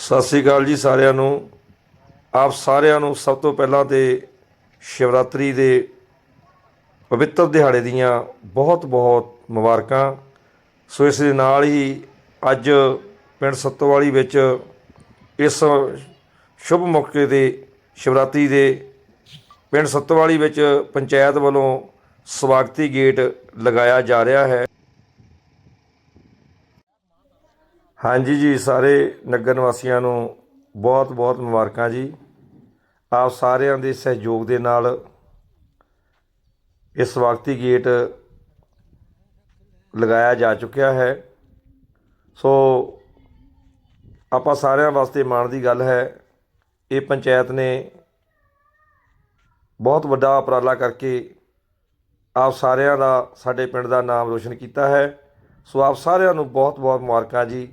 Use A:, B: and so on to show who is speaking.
A: ਸਤਿ ਸ੍ਰੀ ਅਕਾਲ ਜੀ ਸਾਰਿਆਂ ਨੂੰ। ਆਪ ਸਾਰਿਆਂ ਨੂੰ ਸਭ ਤੋਂ ਪਹਿਲਾਂ ਤੇ ਸ਼ਿਵਰਾਤਰੀ ਦੇ ਪਵਿੱਤਰ ਦਿਹਾੜੇ ਦੀਆਂ ਬਹੁਤ ਬਹੁਤ ਮੁਬਾਰਕਾਂ। ਸੋ ਇਸ ਦੇ ਨਾਲ ਹੀ ਅੱਜ ਪਿੰਡ ਸੱਤੋਵਾਲੀ ਵਿੱਚ ਇਸ ਸ਼ੁਭ ਮੌਕੇ ਤੇ ਸ਼ਿਵਰਾਤਰੀ ਦੇ ਪਿੰਡ ਸੱਤੋਵਾਲੀ ਵਿੱਚ ਪੰਚਾਇਤ ਵੱਲੋਂ ਸਵਾਗਤੀ ਗੇਟ ਲਗਾਇਆ ਜਾ ਰਿਹਾ ਹੈ। ਹਾਂਜੀ ਜੀ, ਸਾਰੇ ਨਗਰ ਨਿਵਾਸੀਆਂ ਨੂੰ ਬਹੁਤ ਬਹੁਤ ਮੁਬਾਰਕਾਂ ਜੀ। ਆਪ ਸਾਰਿਆਂ ਦੇ ਸਹਿਯੋਗ ਦੇ ਨਾਲ ਇਹ ਸਵਾਗਤੀ ਗੇਟ ਲਗਾਇਆ ਜਾ ਚੁੱਕਿਆ ਹੈ। ਸੋ ਆਪਾਂ ਸਾਰਿਆਂ ਵਾਸਤੇ ਮਾਣ ਦੀ ਗੱਲ ਹੈ। ਇਹ ਪੰਚਾਇਤ ਨੇ ਬਹੁਤ ਵੱਡਾ ਉਪਰਾਲਾ ਕਰਕੇ ਆਪ ਸਾਰਿਆਂ ਦਾ, ਸਾਡੇ ਪਿੰਡ ਦਾ ਨਾਮ ਰੋਸ਼ਨ ਕੀਤਾ ਹੈ। ਸੋ ਆਪ ਸਾਰਿਆਂ ਨੂੰ ਬਹੁਤ ਬਹੁਤ ਮੁਬਾਰਕਾਂ ਜੀ।